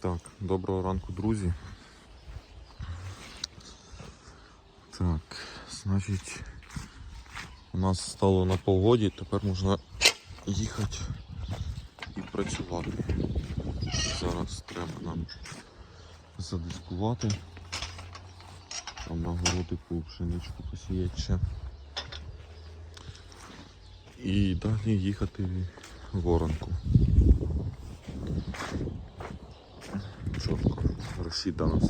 Так, доброго ранку, друзі. Так, значить, у нас стало на погоді, тепер можна їхати і працювати. Зараз треба нам задискувати. Там на городику пшеничку посіяти ще. І далі їхати в воронку. Чітко.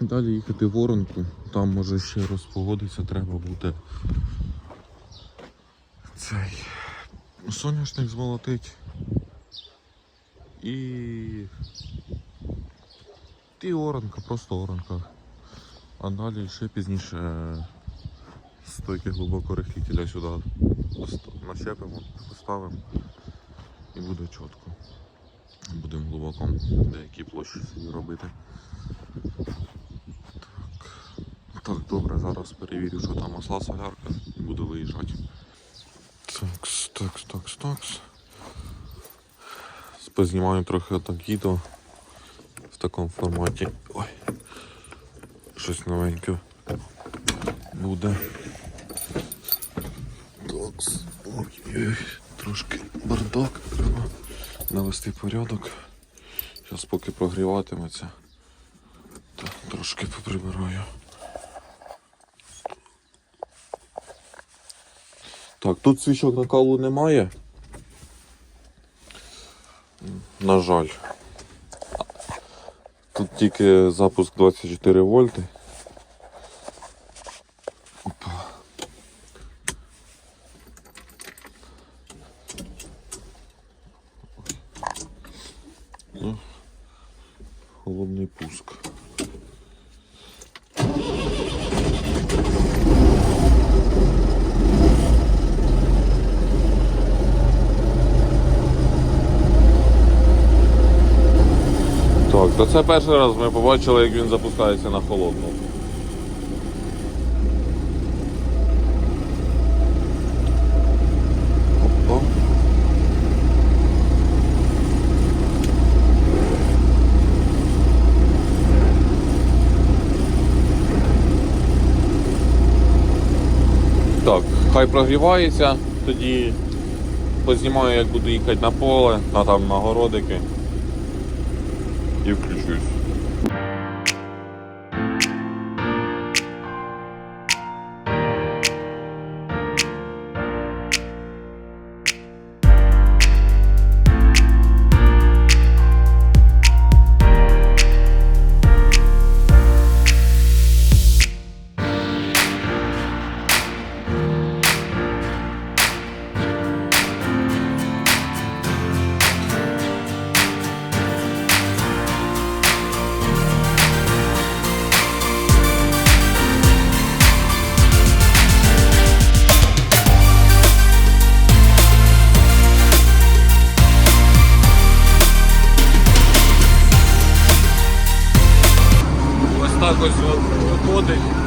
Далі їхати в воронку, там може ще розпогодитися, треба буде цей соняшник змолотить. І. І оранка, просто оранка. А далі ще пізніше е, стойки глибоко рихлітеля сюди начепимо, поставимо і буде чітко. Будемо глибоко деякі площі собі робити. Так, так добре, зараз перевірю, що там масла солярка і буду виїжджати. Такс, такс, такс, такс. Познімаю трохи відео в такому форматі. Ой. Щось новеньке буде. Такс. Ой, трошки навести порядок. Зараз поки прогріватиметься. Та трошки поприбираю. Так, тут свічок накалу немає. На жаль. Тут тільки запуск 24 вольти. Так, то це перший раз ми побачили, як він запускається на холодну. Опа. Так, хай прогрівається, тоді познімаю, як буду їхати на поле, на там на городики і включусь. Ось так от виходить.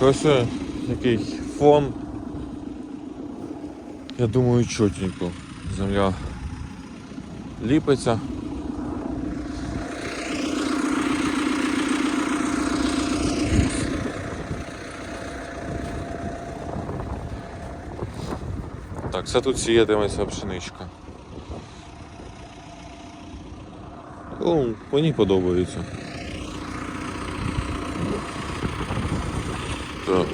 Ось е, який фон. Я думаю, чотенько. Земля ліпиться. Так, це тут сіятиметься пшеничка. О, мені подобається. Так.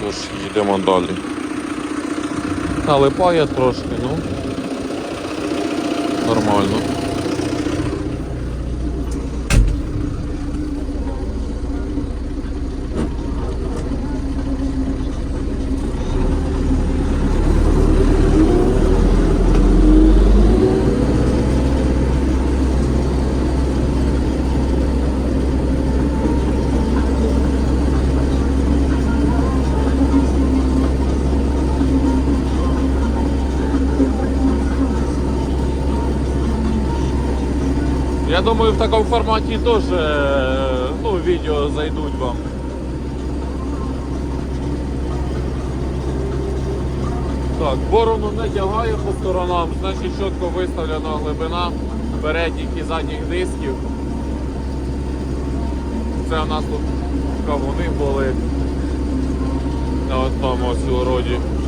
Тож, йдемо далі. Налипає трошки, ну. Нормально. Я думаю, в такому форматі теж е, ну, відео зайдуть вам. Так, борону не по сторонам, значить чітко виставлена глибина передніх і задніх дисків. Це у нас тут кавуни були на тому ось. Так,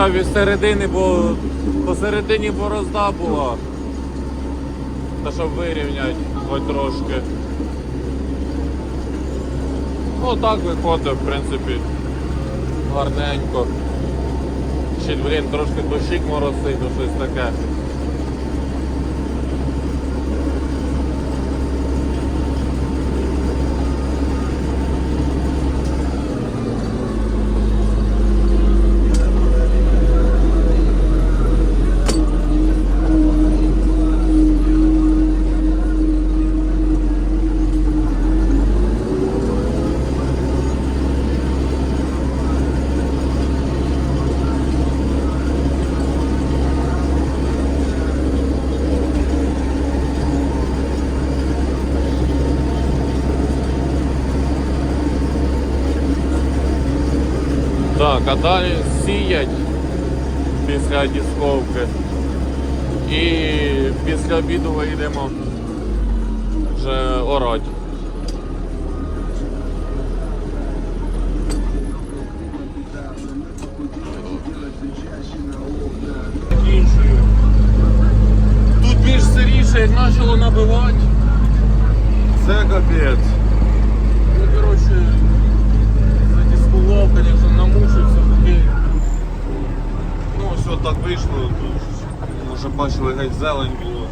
почав із середини, бо посередині борозда була. Та щоб вирівняти хоч трошки. Ну так виходить, в принципі, гарненько. Ще, блін, трошки дощик моросить, ну щось таке. Так, а далі сіять після дісковки. І після обіду вийдемо вже орати. Тут більш сиріше, як почало набивати. Це капець. Ну, коротше, задіскував, звісно, намучився такий. Ну, все так вийшло. Тут, може бачили, геть зелень було.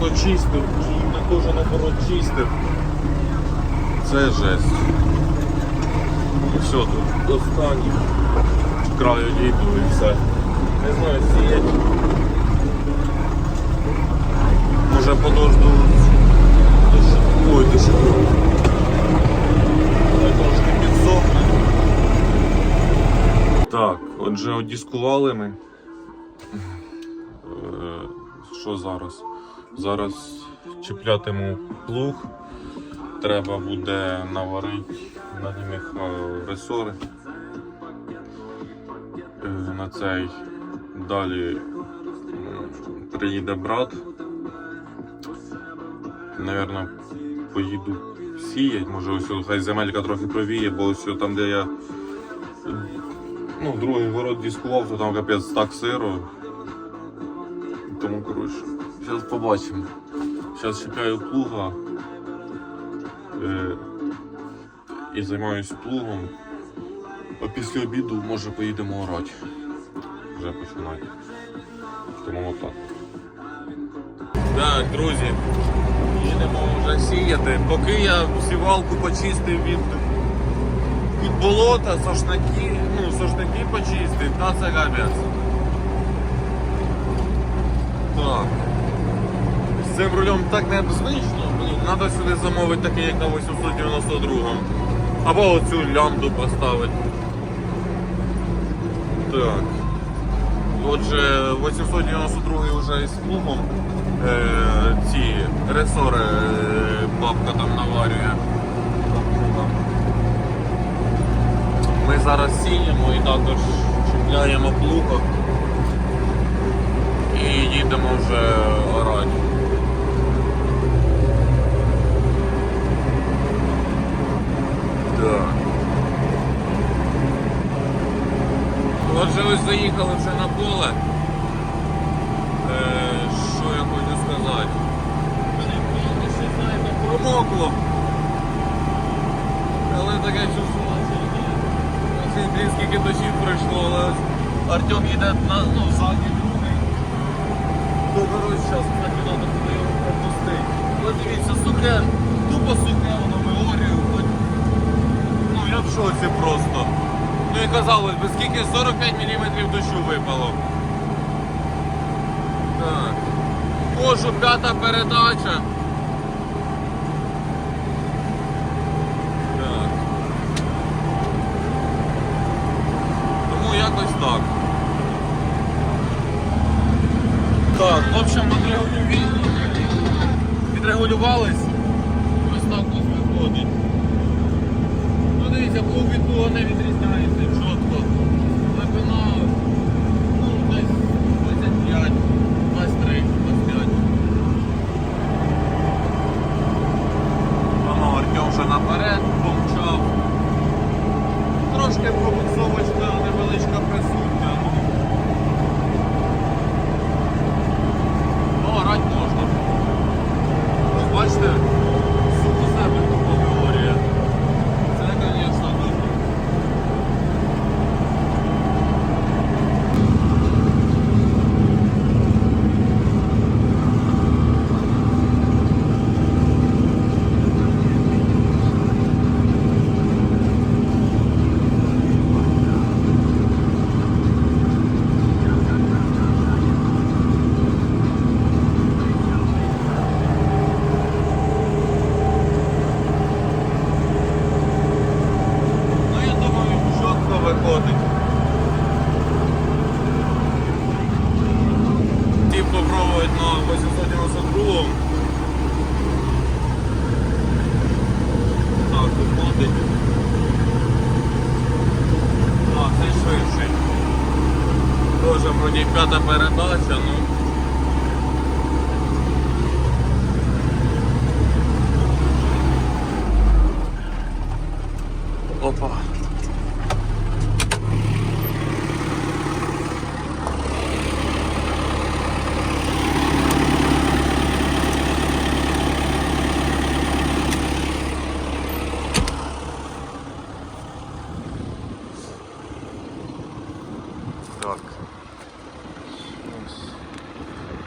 Почистив, на кожен оборот чистив. Це жесть. І все тут останній. Краю дійду і все. Не знаю, сіять. Може подожду Ой, дощу. Хай трошки підсохне. Так, отже, одіскували ми. Е, Що зараз? Зараз чіплятиму плуг треба буде наварити на них е, ресори. Е, На цей далі приїде брат. Навірно, поїду сіять, може ось хай земелька трохи провіє, бо ось там, де я ну, другий город дискував, то там капець так сиро. Тому коротше, зараз побачимо. Зараз чекаю плуга е, і займаюся плугом. А після обіду може поїдемо орати. Вже починати. Тому отак. Так, друзі, вже сіяти. Поки я сівалку почистив від, від болота, сошнаки, ну, сошнаки почистив, та це капець. Так. З цим рулем так блін, треба сюди замовити такий, як на 892 Або оцю лямбду поставити. Так. Отже, 892 вже із плугом ці ресори е, бабка там наварює. Ми зараз сіємо і також чіпляємо плуга і їдемо вже орати. Так. Отже, ось заїхали вже на поле. Е, що я хочу сказати? Мене поле ще знаєте, промокло. Але таке чувство, що ні. Блін, скільки дощів пройшло, але ось Артем їде на ну, ззаді другий. То коротше, зараз і треба буде його пропустити. Ось дивіться, сухе, тупо сухе, воно меорію, Ну я в шоці просто. Ну і казалось би, скільки 45 мм дощу випало. Так. Можу, п'ята передача. Так. Тому якось так. Так, в общем, відрегулювали. Відрегулювались. Ось так ось виходить. Ну дивіться, плуг від плуга не відрізняється чітко. Глибина, ну, десь 25, 23, 25. Воно Артем вже наперед помчав. Трошки пробуксовочка невеличка присутня. Ну, ну орать можна. Ось бачите, суто себе тупо теорія. Це, звісно, дуже. Ну, я думаю, чітко виходить. Хотів попробувати на 892 Так, виходить. А, це швидший. Тоже вроді п'ята передача, ну. Опа. Так. Ось.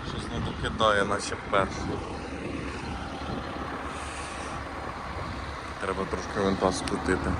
Щось не наче перший. Треба трошки винта скрутити.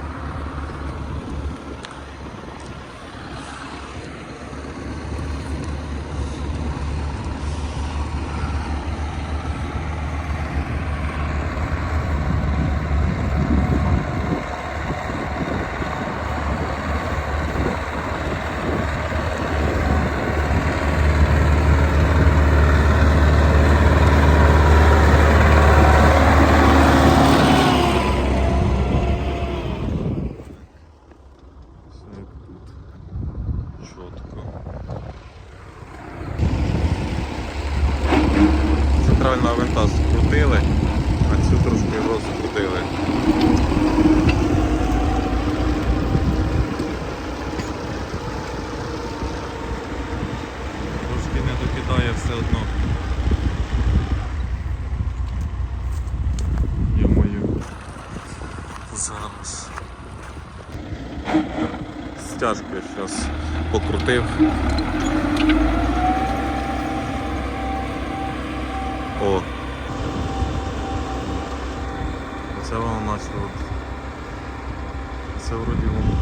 Покрутив. О. Це воно наче от. Це вроді воно.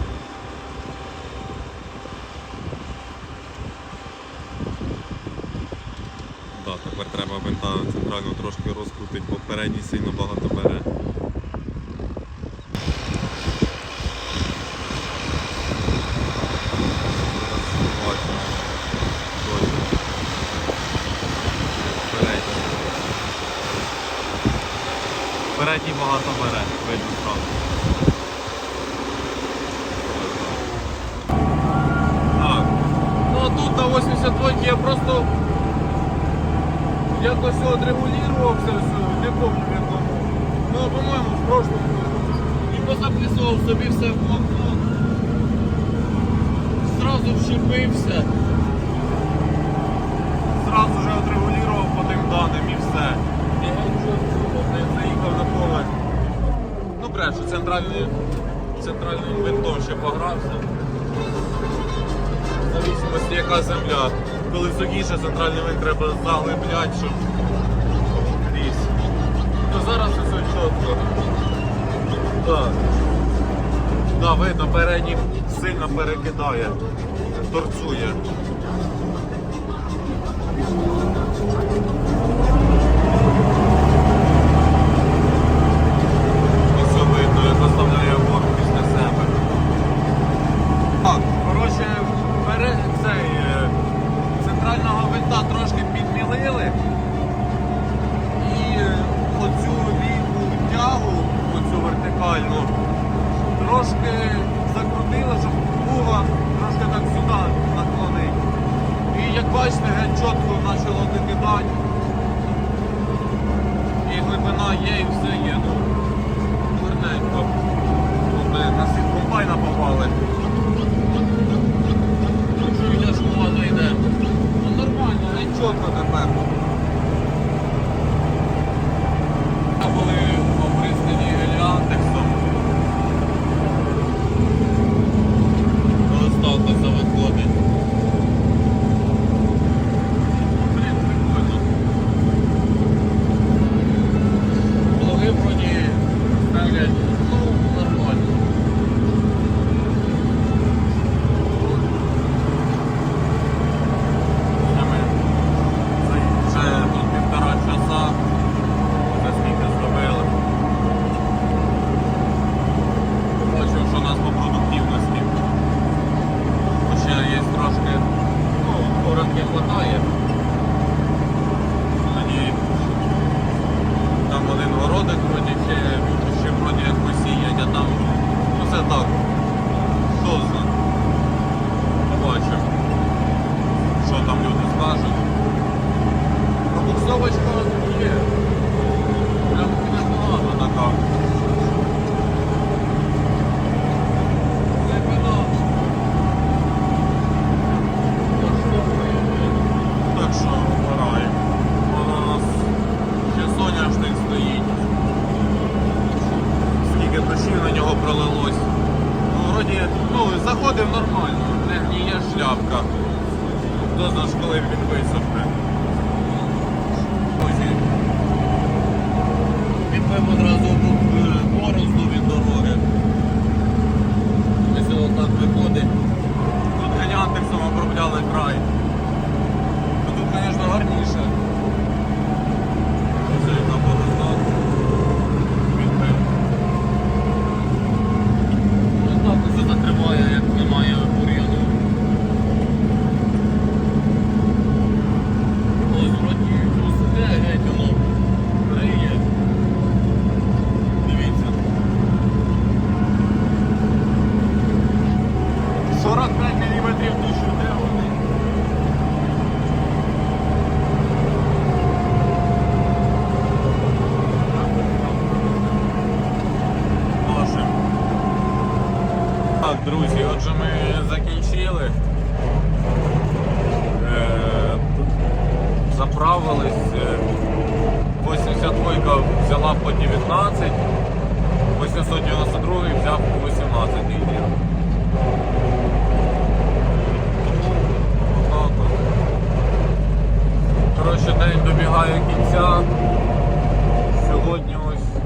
Да, тепер треба винта центрально трошки розкрутити, бо передній сильно багато бере. Зараз бачимо. Точно. Передній. Передній багато бере, видно зразу. Так. Ну тут на 82 я просто якось отрегулював все, не пам'ятаю в якому. Ну, по-моєму, в прошлому. І позаписував собі все в блокнот. Зразу вщепився. Зразу же отрегулював по тим даним і все. Нічого, не заїхав на поле. Ну, брешу, центральний, центральним винтом ще погрався. В зависимості яка земля. Коли сухіше, центральний винт треба заглибляти, щоб ріс. То зараз все чітко. Так. Да, видно, передній сильно перекидає, торцує. Ось видно, як оставляє ворог після себе. Так, коротше, пере... цей, е, центрального винта трошки підмілили. І е, оцю ліву тягу, оцю вертикальну, трошки закрутили, щоб пуга трошки так сюди наклонить. І як бачите, геть чітко почало докидати. І глибина є, і все є. Ну, гарненько. Ми на світ комбайна попали. Чую, я мова йде. Ну нормально, не чітко тепер. 15, 892 взяв по 18 літів. Коротше, день добігає кінця. Сьогодні ось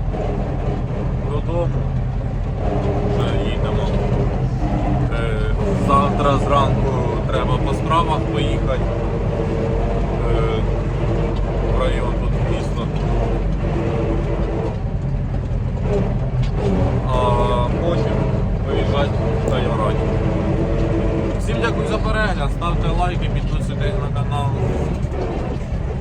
додому. Вже їдемо. Е, завтра зранку треба по справах поїхати е, в район. чекати, читаю раді. Всім дякую за перегляд, ставте лайки, підписуйтесь на канал.